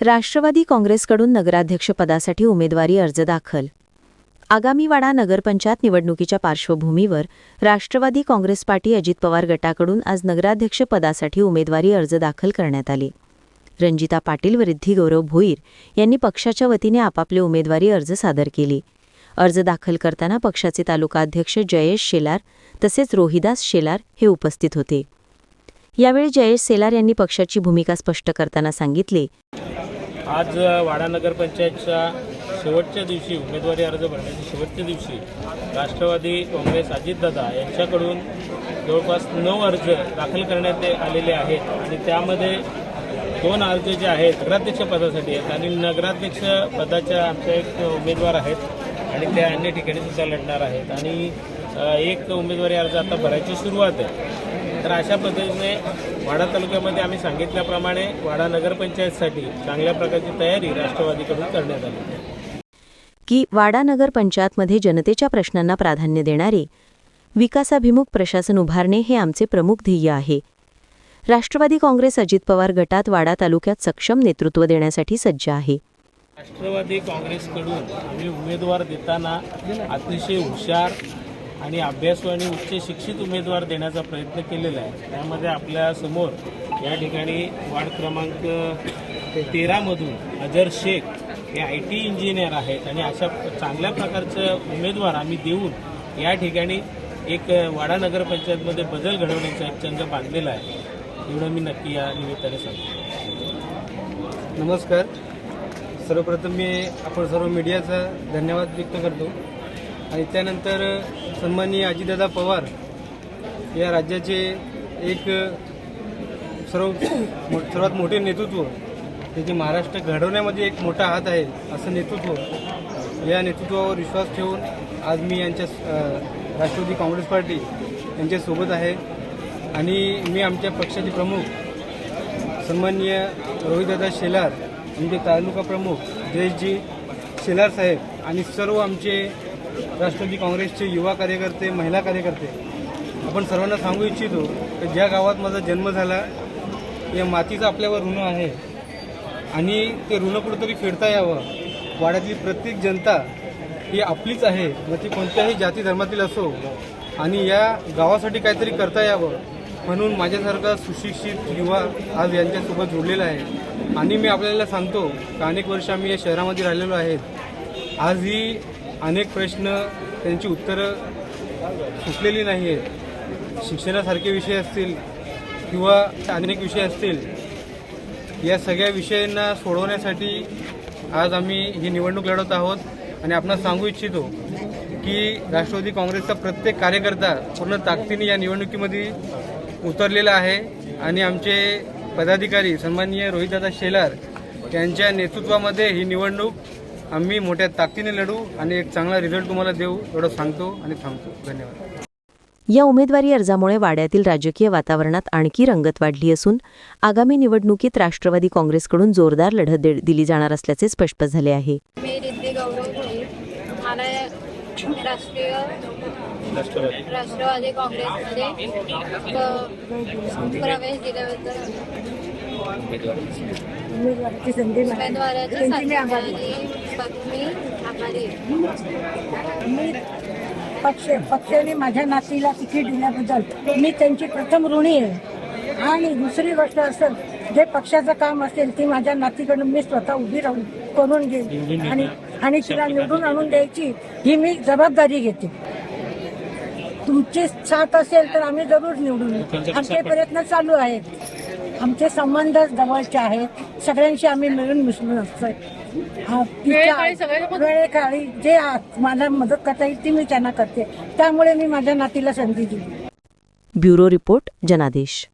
राष्ट्रवादी काँग्रेसकडून नगराध्यक्षपदासाठी उमेदवारी अर्ज दाखल. आगामी वाडा नगरपंचायत निवडणुकीच्या पार्श्वभूमीवर राष्ट्रवादी काँग्रेस पार्टी अजित पवार गटाकडून आज नगराध्यक्षपदासाठी उमेदवारी अर्ज दाखल करण्यात आले. रंजिता पाटील व रिद्धी गौरव भोईर यांनी पक्षाच्या वतीने आपापले उमेदवारी अर्ज सादर केले. अर्ज दाखल करताना पक्षाचे तालुका अध्यक्ष जयेश शेलार तसेच रोहिदास शेलार हे उपस्थित होते. यावेळी जयेश शेलार यांनी पक्षाची भूमिका स्पष्ट करताना सांगितले. आज वाडा नगरपंचायतच्या शेवटच्या दिवशी उमेदवारी अर्ज भरण्याच्या शेवटच्या दिवशी राष्ट्रवादी काँग्रेस अजितदादा यांच्याकडून जवळपास नऊ अर्ज दाखल करण्यात आलेले आहेत आणि त्यामध्ये दोन अर्ज जे आहेत नगराध्यक्ष पदासाठी आहेत आणि नगराध्यक्ष पदाच्या आमच्या एक उमेदवार आहेत आणि त्या अन्य ठिकाणी सुद्धा लढणार आहेत. आणि एक उमेदवारी अर्ज आता भरायची सुरुवात आहे. तर अशा पद्धतीने वाडा तालुक्यामध्ये आम्ही सांगितल्याप्रमाणे वाडा नगरपंचायतसाठी चांगल्या प्रकारची तयारी राष्ट्रवादीकडून करण्यात आली की वाडा नगर पंचायतमध्ये जनतेच्या प्रश्नांना प्राधान्य देणारे विकासाभिमुख प्रशासन उभारणे हे आमचे प्रमुख ध्येय आहे. राष्ट्रवादी काँग्रेस अजित पवार गटात वाडा तालुक्यात सक्षम नेतृत्व देण्यासाठी सज्ज आहे. राष्ट्रवादी काँग्रेसकडून आम्ही उमेदवार देताना अतिशय हुशार आणि अभ्यासू आणि उच्च शिक्षित उमेदवार देण्याचा प्रयत्न केलेला आहे. त्यामध्ये आपल्यासमोर या ठिकाणी वार्ड क्रमांक तेरामधून अजर शेख हे आय टी इंजिनियर आहेत आणि अशा चांगल्या प्रकारचं उमेदवार आम्ही देऊन या ठिकाणी एक वाडा नगरपंचायतमध्ये बदल घडवण्याचा एक चंग बांधलेला आहे. एवढं मी नक्की या निमित्ताने सांगतो. नमस्कार. सर्वप्रथम मी आपण सर्व मीडियाचा धन्यवाद व्यक्त करतो. आणि त्यानंतर सन्माननीय अजितदादा पवार या राज्याचे एक सर्व मो- सर्वात मोठे नेतृत्व त्याचे महाराष्ट्र घडवण्यामध्ये एक मोठा हात आहे असं नेतृत्व या नेतृत्वावर विश्वास ठेवून आज मी यांच्या राष्ट्रवादी काँग्रेस पार्टी यांच्यासोबत आहे. आणि मी आमच्या पक्षाचे प्रमुख सन्माननीय रोहितदादा शेलार आमचे तालुका प्रमुख जयेशजी शेलार साहेब आणि सर्व आमचे राष्ट्रवादी काँग्रेसचे युवा कार्यकर्ते महिला कार्यकर्ते आपण सर्वांना सांगू इच्छितो की ज्या गावात माझा जन्म झाला या मातीचं आपल्यावर ऋण आहे आणि ते ऋण कुठंतरी फेडता यावं. वाड्यातली प्रत्येक जनता ही आपलीच आहे मग ती कोणत्याही जाती धर्मातील असो आणि या गावासाठी काहीतरी करता यावं म्हणून माझ्यासारखा सुशिक्षित युवा आज यांच्यासोबत जोडलेला आहे. आणि मी आपल्याला सांगतो की अनेक वर्ष आम्ही या शहरामध्ये राहिलेलो आहेत. आज ही अनेक प्रश्न त्यांची उत्तरं सुटलेली नाही आहेत शिक्षणासारखे विषय असतील किंवा अनेक विषय असतील या सगळ्या विषयांना सोडवण्यासाठी आज आम्ही ही निवडणूक लढवत आहोत आणि आपणास सांगू इच्छितो की राष्ट्रवादी काँग्रेसचा प्रत्येक कार्यकर्ता पूर्ण ताकदीने या निवडणुकीमध्ये उतरलेला आहे आणि आमचे पदाधिकारी सन्माननीय रोहितदादा शेलार यांच्या नेतृत्वामध्ये ही निवडणूक आम्ही मोठ्या ताकदीने लढू आणि एक चांगला रिझल्ट तुम्हाला देऊ एवढं सांगतो आणि थांबतो. धन्यवाद. या उमेदवारी अर्जामुळे वाड्यातील राजकीय वातावरणात आणखी रंगत वाढली असून आगामी निवडणुकीत राष्ट्रवादी काँग्रेसकडून जोरदार लढत दिली जाणार असल्याचे स्पष्ट झाले आहे. मी रिद्धी गौरव भोईर मला राष्ट्रीय राष्ट्रवादी काँग्रेसमध्ये प्रवेश दिल्याबद्दल मी पक्ष पक्षाने माझ्या नातीला तिकीट दिल्याबद्दल मी त्यांची प्रथम ऋणी आहे. आणि दुसरी गोष्ट असं जे पक्षाचं काम असेल ती माझ्या नातीकडून मी स्वतः उभी राहून करून घेईन आणि आणि तिला निवडून आणून द्यायची ही मी जबाबदारी घेते. तुमची साथ असेल तर आम्ही जरूर निवडून येऊ. आमचे प्रयत्न चालू आहेत. आमचे संबंध जवळचे आहेत. सगळ्यांशी आम्ही मिळून मिसळून असतोय. तिच्या- वेळेकाळी जे मला मदत करता येईल ती मी त्यांना करते. त्यामुळे मी माझ्या नातीला संधी दिली. ब्युरो रिपोर्ट जनादेश.